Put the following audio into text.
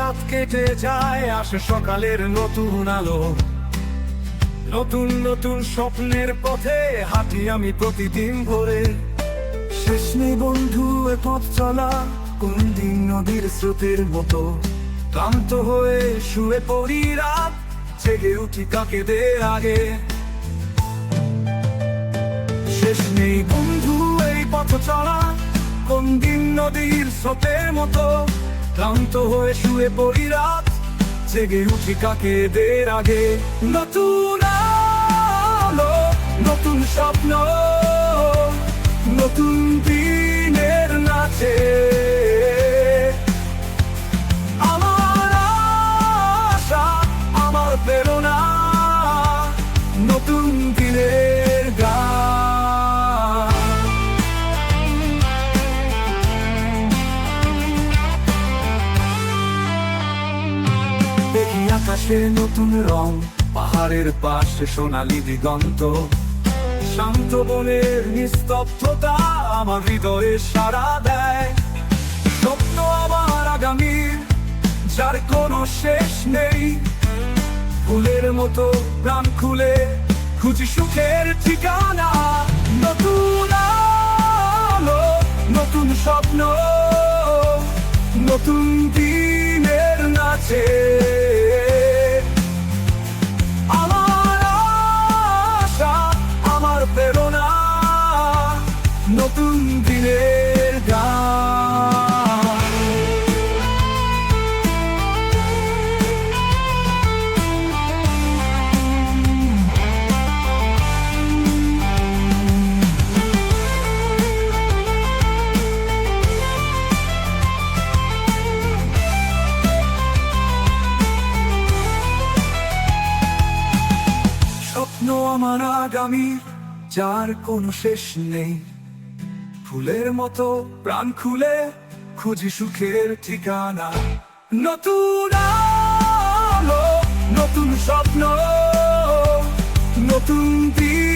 রাত কেটে যায়, আসে সকালের নতুন আলো। নতুন নতুন স্বপ্নের পথে হাঁটি আমি প্রতিদিন ভোরে। শেষ নেই বন্ধু এ পথ চলা, কোন দিন নদীর স্রোতের মতো। ক্লান্ত হয়ে শুয়ে পড়ি রাত, জেগে উঠি কাকে দে আগে। শেষ নেই বন্ধু এই পথ চলা, কোন দিন নদীর স্রোতের মতো। ক্লান্ত হয়ে শুয়ে পড়ি রাত। জেগে উঠি কাকে দের আগে। নতুন আলো, নতুন স্বপ্ন, নতুন দিনের নাচে। আমার আশা, আমার প্রেরণা, নতুন দিনের আকাশে নতুন রং, পাহাড়ের পাশে সোনালি দিগন্ত। শান্ত বনের নিস্তব্ধতা আমার হৃদয়ে সারা দেয়। স্বপ্ন আমার আগামীর, যার কোনো শেষ নেই। ফুলের মতো প্রাণ খুলে খুঁজি সুখের ঠিকানা। নতুন নতুন স্বপ্ন, নতুন দিনের নাচে। প্রেরণা নতুন দিনের গান। স্বপ্ন আমার আগামী যার কোনো শেষ নেই। ফুলের মতো প্রাণ খুলে খুঁজি সুখের ঠিকানা। নতুন নতুন স্বপ্ন, নতুন নাচে